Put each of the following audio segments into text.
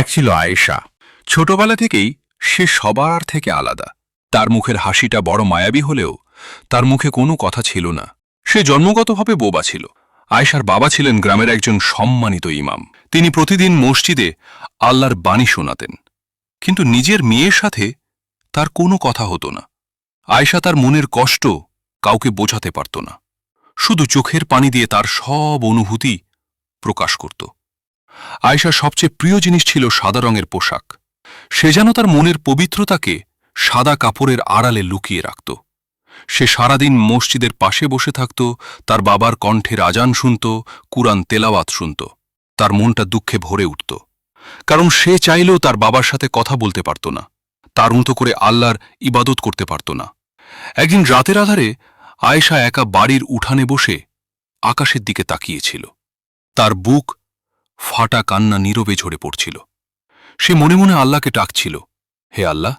এক ছিল আয়েশা। ছোটবেলা থেকেই সে সবার থেকে আলাদা। তার মুখের হাসিটা বড় মায়াবী হলেও তার মুখে কোনো কথা ছিল না। সে জন্মগতভাবে বোবা ছিল। আয়েশার বাবা ছিলেন গ্রামের একজন সম্মানিত ইমাম। তিনি প্রতিদিন মসজিদে আল্লাহর বাণী শোনাতেন। কিন্তু নিজের মেয়ের সাথে তার কোনো কথা হতো না। আয়েশা তার মনের কষ্ট কাউকে বোঝাতে পারত না। শুধু চোখের পানি দিয়ে তার সব অনুভূতি প্রকাশ করত। আয়েশার সবচেয়ে প্রিয় জিনিস ছিল সাদা রঙের পোশাক। সে যেন তার মনের পবিত্রতাকে সাদা কাপড়ের আড়ালে লুকিয়ে রাখত। সে সারাদিন মসজিদের পাশে বসে থাকত, তার বাবার কণ্ঠের আজান শুনত, কুরআন তেলাওয়াত শুনত, তার মনটা দুঃখে ভরে উঠত। কারণ সে চাইলেও তার বাবার সাথে কথা বলতে পারত না, তার মতো করে আল্লাহর ইবাদত করতে পারত না। একদিন রাতের আধারে আয়েশা একা বাড়ির উঠানে বসে আকাশের দিকে তাকিয়েছিল। তার বুক ফাটা কান্না নীরবে ঝরে পড়ছিল। সে মনে মনে আল্লাহকে ডাকছিল, হে আল্লাহ,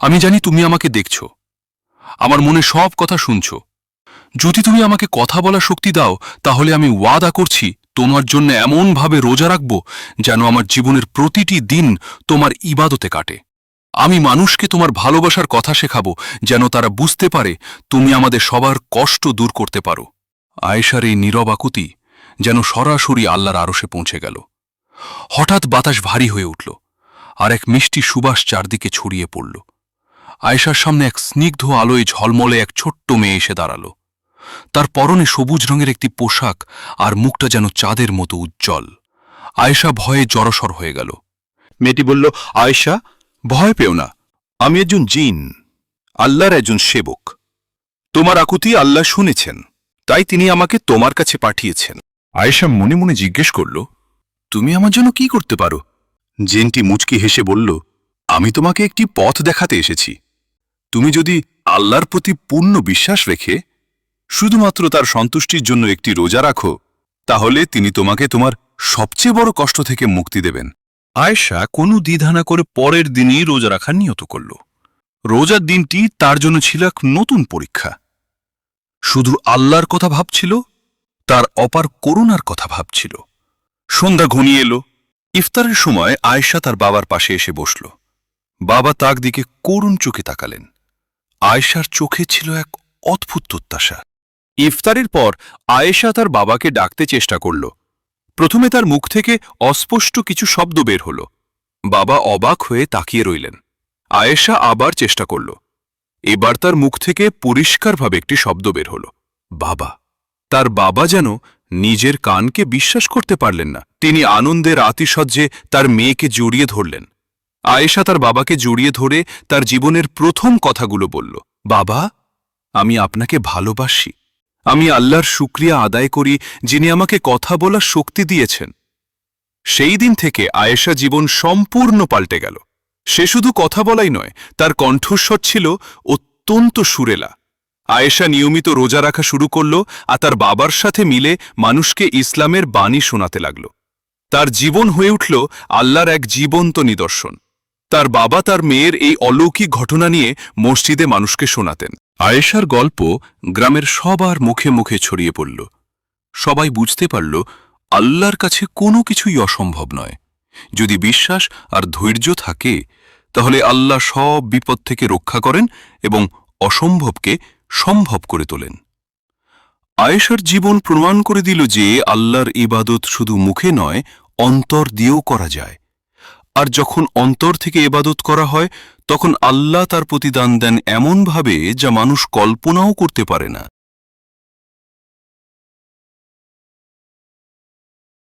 আমি জানি তুমি আমাকে দেখছ। আমার মনে সব কথা শুনছ। যদি তুমি আমাকে কথা বলার শক্তি দাও, তাহলে আমি ওয়াদা করছি তোমার জন্য এমনভাবে রোজা রাখব যেন আমার জীবনের প্রতিটি দিন তোমার ইবাদতে কাটে। আমি মানুষকে তোমার ভালোবাসার কথা শেখাবো যেন তারা বুঝতে পারে তুমি আমাদের সবার কষ্ট দূর করতে পারো। আয়েশার এই নীরব আকুতি যেন সরাসরি আল্লাহর আরশে পৌঁছে গেল। হঠাৎ বাতাস ভারী হয়ে উঠল আর এক মিষ্টি সুবাস চারদিকে ছড়িয়ে পড়ল। আয়েশার সামনে এক স্নিগ্ধ আলোয় ঝলমলে এক ছোট্ট মেয়ে এসে দাঁড়াল। তার পরনে সবুজ রঙের একটি পোশাক আর মুখটা যেন চাঁদের মতো উজ্জ্বল। আয়েশা ভয়ে জড়সর হয়ে গেল। মেয়েটি বলল, আয়েশা, ভয় পেও না। আমি একজন জিন। আল্লাহর একজন সেবক। তোমার আকুতি আল্লাহ শুনেছেন। তাই তিনি আমাকে তোমার কাছে পাঠিয়েছেন। আয়েশা মনে মনে জিজ্ঞেস করল তুমি আমার জন্য কি করতে পারো? জিনটি মুচকি হেসে বলল আমি তোমাকে একটি পথ দেখাতে এসেছি। তুমি যদি আল্লাহর প্রতি পূর্ণ বিশ্বাস রেখে শুধুমাত্র তার সন্তুষ্টির জন্য একটি রোজা রাখো তাহলে তিনি তোমাকে তোমার সবচেয়ে বড় কষ্ট থেকে মুক্তি দেবেন। আয়েশা কোনো দ্বিধা না করে পরের দিনই রোজা রাখার নিয়ত করল। রোজার দিনটি তার জন্য ছিল এক নতুন পরীক্ষা। শুধু আল্লাহর কথা ভাবছিল তার অপার করুণার কথা ভাবছিল। সন্ধ্যা ঘনিয়ে এলো। ইফতারের সময় আয়েশা তার বাবার পাশে এসে বসল। বাবা তাক দিকে করুণ চোখে তাকালেন। আয়েশার চোখে ছিল এক অদ্ভুত প্রত্যাশা। ইফতারের পর আয়েশা তার বাবাকে ডাকতে চেষ্টা করল। প্রথমে তার মুখ থেকে অস্পষ্ট কিছু শব্দ বের হল। বাবা অবাক হয়ে তাকিয়ে রইলেন। আয়েশা আবার চেষ্টা করল। এবার তার মুখ থেকে পরিষ্কারভাবে একটি শব্দ বের হল। বাবা। তার বাবা যেন নিজের কানকে বিশ্বাস করতে পারলেন না। তিনি আনন্দের আতিশয্যে তার মেয়েকে জড়িয়ে ধরলেন। আয়েশা তার বাবাকে জড়িয়ে ধরে তার জীবনের প্রথম কথাগুলো বলল, বাবা, আমি আপনাকে ভালোবাসি। আমি আল্লাহর শুক্রিয়া আদায় করি যিনি আমাকে কথা বলার শক্তি দিয়েছেন। সেই দিন থেকে আয়েশা জীবন সম্পূর্ণ পাল্টে গেল। সে শুধু কথা বলাই নয়, তার কণ্ঠস্বর ছিল অত্যন্ত সুরেলা। আয়েশা নিয়মিত রোজা রাখা শুরু করল আর তার বাবার সাথে মিলে মানুষকে ইসলামের বাণী শোনাতে লাগল। তার জীবন হয়ে উঠল আল্লাহর এক জীবন্ত নিদর্শন। তার বাবা তার মেয়ের এই অলৌকিক ঘটনা নিয়ে মসজিদে মানুষকে শোনাতেন। আয়েশার গল্প গ্রামের সবার মুখে মুখে ছড়িয়ে পড়ল। সবাই বুঝতে পারল, আল্লাহর কাছে কোনো কিছুই অসম্ভব নয়। যদি বিশ্বাস আর ধৈর্য থাকে, তাহলে আল্লাহ সব বিপদ থেকে রক্ষা করেন এবং অসম্ভবকে সম্ভব করে তোলেন। আয়েশার জীবন প্রমাণ করে দিল যে আল্লাহর ইবাদত শুধু মুখে নয়, অন্তর দিয়েও করা যায়। আর যখন অন্তর থেকে এবাদত করা হয়, তখন আল্লাহ তার প্রতিদান দেন এমনভাবে যা মানুষ কল্পনাও করতে পারে না।